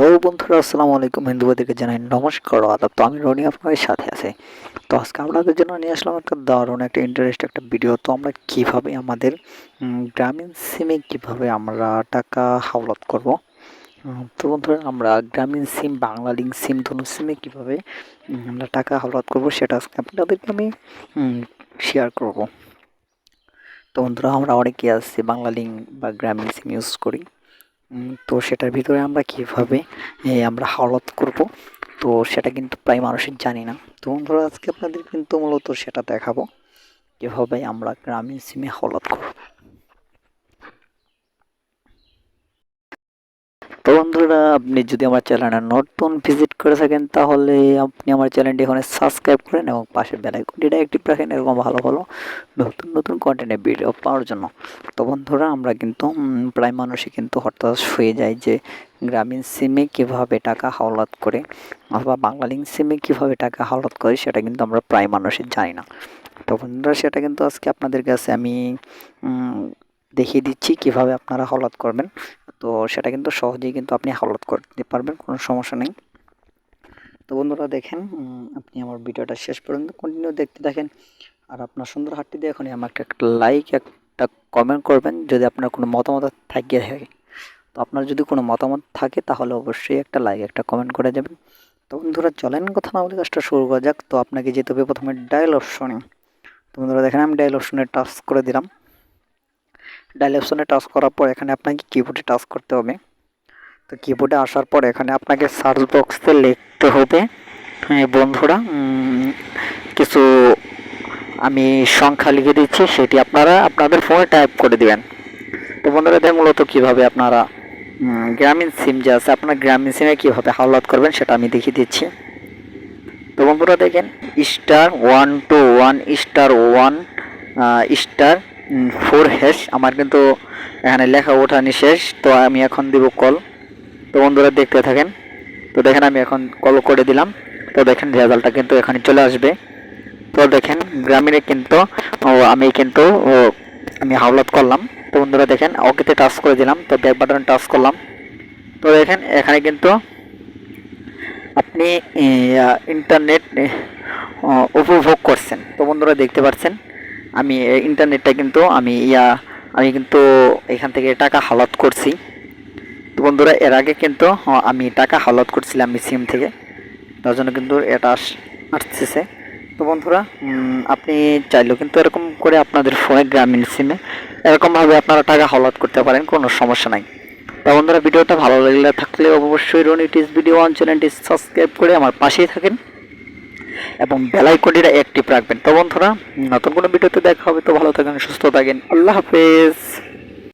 Hello বন্ধুরা, আসসালামু আলাইকুম। হিন্দুবাদীকে জানাই নমস্কার আদাব। তো আমি রনি আপনাদের সাথে আছি। তো আজকে আপনাদের জন্য নিয়ে আসলাম একটা দারুণ একটা ইন্টারেস্ট একটা ভিডিও তো আমরা কীভাবে আমাদের গ্রামীণ সিমে কীভাবে আমরা টাকা হাওলাত করব? তো বন্ধুরা, আমরা গ্রামীণ সিম বাংলা লিঙ্ক সিম ধনু সিমে কীভাবে আমরা টাকা হাওলাত করব সেটা আজকে আপনাদেরকে আমি শেয়ার করব। তো বন্ধুরা, আমরা অনেকে আসছি বাংলা লিঙ্ক বা গ্রামীণ সিম ইউজ করি। তো সেটার ভিতরে আমরা কীভাবে আমরা হালত করব? তো সেটা কিন্তু প্রায় মানুষের জানি না। তো বন্ধুরা, আজকে আপনাদের কিন্তু মূলত সেটা দেখাবো। কীভাবে আমরা গ্রামীণ সিমে হাওলাত করব তো বন্ধুরা, আপনি যদি আমার চ্যানেলে নতুন ভিজিট করে থাকেন, তাহলে আপনি আমার চ্যানেলটি এখানে সাবস্ক্রাইব করেন এবং পাশে বেলাইকনটিটা অ্যাক্টিভ রাখেন। এরকম ভালো ভালো নতুন নতুন কন্টেন্টের ভিডিও পাওয়ার জন্য। তো বন্ধুরা, আমরা কিন্তু প্রায় মানুষই কিন্তু হতাশ হয়ে যায় যে গ্রামীণ সিমে কীভাবে টাকা হাওলাত করে অথবা বাংলালিং সিমে কীভাবে টাকা হাওলাত করে, সেটা কিন্তু আমরা প্রায় মানুষই জানি না। তো বন্ধুরা, সেটা কিন্তু আজকে আপনাদের কাছে আমি দেখিয়ে দিচ্ছি কীভাবে আপনারা হাওলাত করবেন। তো সেটা কিন্তু সহজেই কিন্তু আপনি হাওলাত করতে পারবেন, কোনো সমস্যা নেই। তো বন্ধুরা দেখেন আপনি আমার ভিডিওটা শেষ পর্যন্ত কন্টিনিউ দেখতে থাকেন। আর আপনার সুন্দর হাতটি দিয়ে এখনই আমাকে একটা লাইক একটা কমেন্ট করবেন যদি আপনার কোনো মতামত থাকিয়ে থাকে। তো আপনার যদি কোনো মতামত থাকে তাহলে অবশ্যই একটা লাইক একটা কমেন্ট করে যাবেন। তো বন্ধুরা চলেন, কথা না বলে কাজটা শুরু করা যাক। তো আপনাকে যেতে হবে প্রথমে ডায়াল অপশনে তো বন্ধুরা দেখেন, আমি ডায়াল অপশনে টাচ করে দিলাম। ডায়াল অপশনে টাচ করার পর এখানে আপনাকে কিবোর্ডে টাচ করতে হবে। তো কিবোর্ডে আসার পর এখানে আপনাকে সার্চ বক্সে লিখতে হবে। হ্যাঁ, বন্ধুরা কিছু আমি সংখ্যা লিখে দিচ্ছি সেটি আপনারা আপনাদের ফোনে টাইপ করে দিবেন। তো বন্ধুরা দেখেন মূলত কীভাবে আপনারা গ্রামীণ সিম যে আছে আপনার গ্রামীণ সিমে কীভাবে হাওলাত করবেন সেটা আমি দেখিয়ে দিচ্ছি। তো বন্ধুরা দেখেন star one two one star one star four hash আমার কিন্তু এখানে লেখা ওঠানি শেষ, তো আমি এখন দিব কল তো বন্ধুরা দেখতে থাকেন। তো দেখেন আমি এখন কল করে দিলাম। তো দেখেন রেজাল্টটা কিন্তু এখানে চলে আসবে। তো দেখেন গ্রামীণে কিন্তু আমি কিন্তু আমি হাওলাত করলাম। তো বন্ধুরা দেখেন, ওকেতে টাচ করে দিলাম। তো ব্যাক বাটন টাচ করলাম। তো দেখেন, এখানে কিন্তু আপনি ইন্টারনেট উপভোগ করছেন। তো বন্ধুরা দেখতে পাচ্ছেন। আমি ইন্টারনেটটা কিন্তু আমি, ইয়া, আমি কিন্তু এখান থেকে টাকা হালাত করছি। তো বন্ধুরা, এর আগে কিন্তু আমি টাকা হালাত করছিলাম সিম থেকে। তার জন্য কিন্তু এটা আস- আসতেছে। তো বন্ধুরা আপনি চাইলেও কিন্তু এরকম করে আপনাদের ফোনে গ্রামীণ সিমে এরকমভাবে আপনারা টাকা হালাত করতে পারেন, কোনো সমস্যা নাই। তো বন্ধুরা, ভিডিওটা ভালো লাগলে থাকলে অবশ্যই রনিটিস ভিডিও ওয়ান চ্যানেলটি সাবস্ক্রাইব করে আমার পাশেই থাকেন। এবং বেলাইকনিরা অ্যাক্টিভ রাখবেন। তো বন্ধুরা, নতুন কোনো ভিডিওতে দেখা হবে, তো ভালো থাকেন, সুস্থ থাকেন। আল্লাহ হাফেজ।